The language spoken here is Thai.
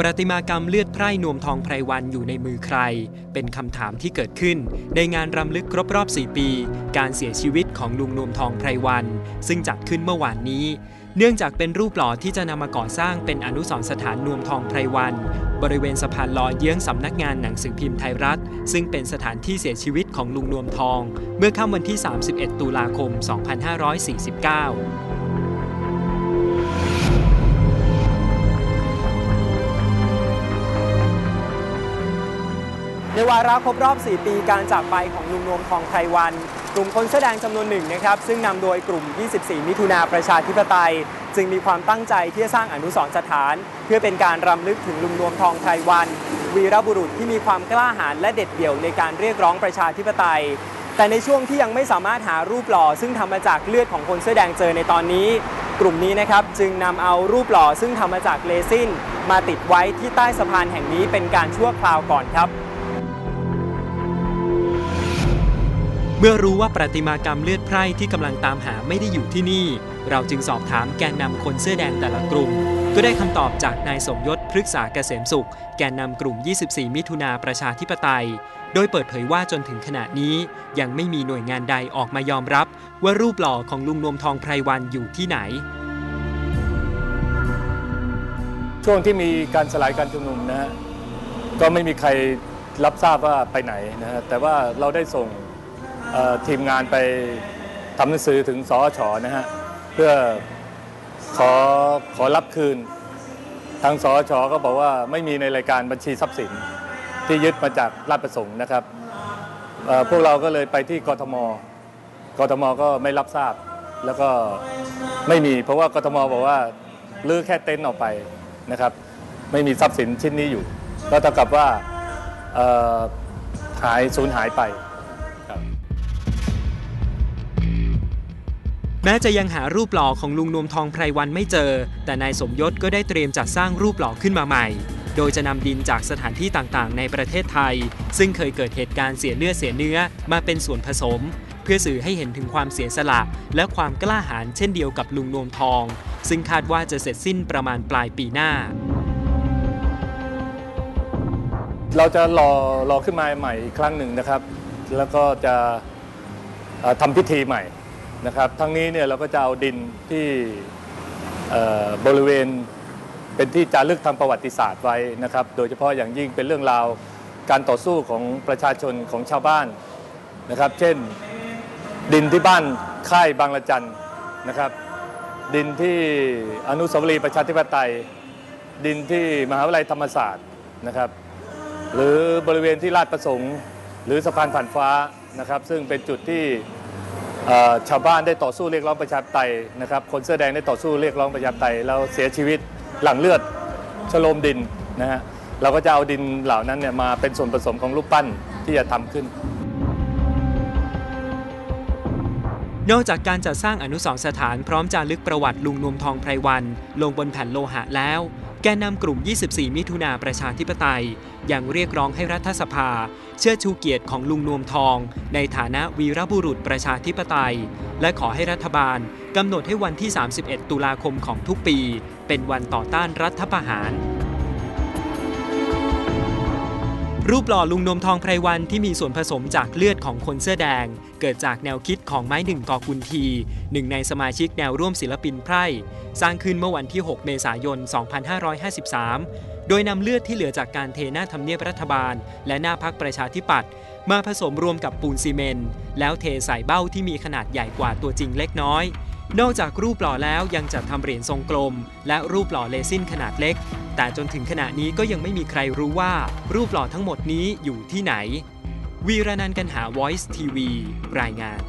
ประติมากรรมเลือดไพร่นวมทองไพรวันอยู่ในมือใคร เป็นคำถามที่เกิดขึ้น ในงานรำลึกครบรอบ 4 ปี การเสียชีวิตของลุงนวมทองไพรวัน ซึ่งจัดขึ้นเมื่อวานนี้ เนื่องจากเป็นรูปหล่อที่จะนำมาก่อสร้างเป็นอนุสรณ์สถานนวมทองไพรวัน บริเวณสะพานลอยเยื้องสำนักงานหนังสือพิมพ์ไทยรัฐ ซึ่งเป็นสถานที่เสียชีวิตของลุงนวมทอง เมื่อค่ำวันที่ 31 ตุลาคม 2549 ในวาระครบรอบ 4 ปีการจากไปของลุงนวมทองไพรวัน กลุ่มคนเสื้อแดงจำนวนหนึ่งนะครับซึ่งนำโดยกลุ่ม 24 มิถุนาประชาธิปไตย จึงมีความตั้งใจที่จะสร้างอนุสรณ์สถาน เพื่อเป็นการรำลึกถึงลุงนวมทองไพรวัน วีรบุรุษที่มีความกล้าหาญและเด็ดเดี่ยวในการเรียกร้องประชาธิปไตย แต่ในช่วงที่ยังไม่สามารถหารูปหล่อ ซึ่งทำมาจากเลือดของคนเสื้อแดงเจอในตอนนี้กลุ่มนี้นะครับจึงนำเอารูปหล่อซึ่งทำมาจากเรซินมาติดไว้ที่ใต้สะพานแห่งนี้เป็นการชั่วคราวก่อนครับ เมื่อรู้ว่าประติมากรรมเลือดไพร่ที่กำลังตามหาไม่ได้อยู่ที่นี่ เราจึงสอบถามแกนนำคนเสื้อแดงแต่ละกลุ่ม ก็ได้คำตอบจากนายสมยศพฤกษาเกษมสุข แกนนำกลุ่ม 24 มิถุนาประชาธิปไตย โดยเปิดเผยว่าจนถึงขณะนี้ ยังไม่มีหน่วยงานใดออกมายอมรับ ว่ารูปหล่อของลุงนวมทองไพรวันอยู่ที่ไหน ช่วงที่มีการสลายการชุมนุมนะฮะก็ไม่มีใครรับทราบว่าไปไหนนะฮะแต่ว่าเราได้ส่ง ทีมงานไปทำหนังสือถึงสอชนะฮะเพื่อขอขอรับคืน ทางสอชก็บอกว่าไม่มีในรายการบัญชีทรัพย์สินที่ยึดมาจากราชประสงค์นะครับพวกเราก็เลยไปที่กทม กทมก็ไม่รับทราบ แล้วก็ไม่มี เพราะว่ากทมบอกว่าลื้อแค่เต็นท์ออกไปนะครับ ไม่มีทรัพย์สินชิ้นนี้อยู่ ก็เท่ากับว่าหายสูญหายไป แม้จะยังหารูปหล่อของลุงนวมทองไพรวันไม่เจอ แต่นายสมยศก็ได้เตรียมจัดสร้างรูปหล่อขึ้นมาใหม่ โดยจะนำดินจากสถานที่ต่างๆ ในประเทศไทย ซึ่งเคยเกิดเหตุการณ์เสียเลือดเสียเนื้อมาเป็นส่วนผสม เพื่อสื่อให้เห็นถึงความเสียสละ และความกล้าหาญเช่นเดียวกับลุงนวมทอง ซึ่งคาดว่าจะเสร็จสิ้นประมาณปลายปีหน้าเราจะรอรอขึ้นมาใหม่อีกครั้งหนึ่งนะครับ แล้วก็จะทำพิธีใหม่ นะครับ ทั้งนี้เนี่ยเราก็จะเอาดินที่บริเวณเป็นที่จารึกทางประวัติศาสตร์ไว้นะครับ โดยเฉพาะอย่างยิ่งเป็นเรื่องราวการต่อสู้ของประชาชนของชาวบ้านนะครับ เช่นดินที่บ้านค่ายบางละจันนะครับ ดินที่อนุสาวรีย์ประชาธิปไตย ดินที่มหาวิทยาลัยธรรมศาสตร์นะครับ หรือบริเวณที่ลาดประสงค์ หรือสะพานผ่านฟ้านะครับ ซึ่งเป็นจุดที่ ชาวบ้านได้ต่อสู้เรียกร้องประชาธิปไตยนะครับคนเสื้อแดงได้ต่อสู้เรียกร้องประชาธิปไตยแล้วเสียชีวิตหลังเลือดชโลมดินนะฮะเราก็จะเอาดินเหล่านั้นเนี่ยมาเป็นส่วนผสมของรูปปั้นที่จะทำขึ้น นอกจากการจัดสร้างอนุสรณ์สถานพร้อมจารึกประวัติลุงนวมทองไพรวัน ลงบนแผ่นโลหะแล้ว แกนนำกลุ่ม 24 มิถุนาประชาธิปไตย ยังเรียกร้องให้รัฐสภา เชื่อชูเกียรติของลุงนวมทอง ในฐานะวีรบุรุษประชาธิปไตย และขอให้รัฐบาลกำหนดให้วันที่ 31 ตุลาคมของทุกปี เป็นวันต่อต้านรัฐประหาร รูปหล่อลุงนมทองไพรวันที่มีส่วนผสมจากเลือดของคนเสื้อแดง เกิดจากแนวคิดของไม้หนึ่งกอกุลทีหนึ่งในสมาชิกแนวร่วมศิลปินไพร่ สร้างขึ้นเมื่อวันที่ 6 เมษายน 2553 โดยนำเลือดที่เหลือจากการเทหน้าทำเนียบรัฐบาล และหน้าพักประชาธิปัตย์มาผสมรวมกับปูนซีเมนต์แล้วเทใส่เบ้าที่มีขนาดใหญ่กว่าตัวจริงเล็กน้อย นอกจากรูปหล่อแล้วยังจัดทำเหรียญทรงกลม และรูปหล่อเลซินขนาดเล็ก แต่จนถึงขณะนี้ก็ยังไม่มีใครรู้ว่ารูปหล่อทั้งหมดนี้อยู่ที่ไหน วีรนันกันหา Voice TV รายงาน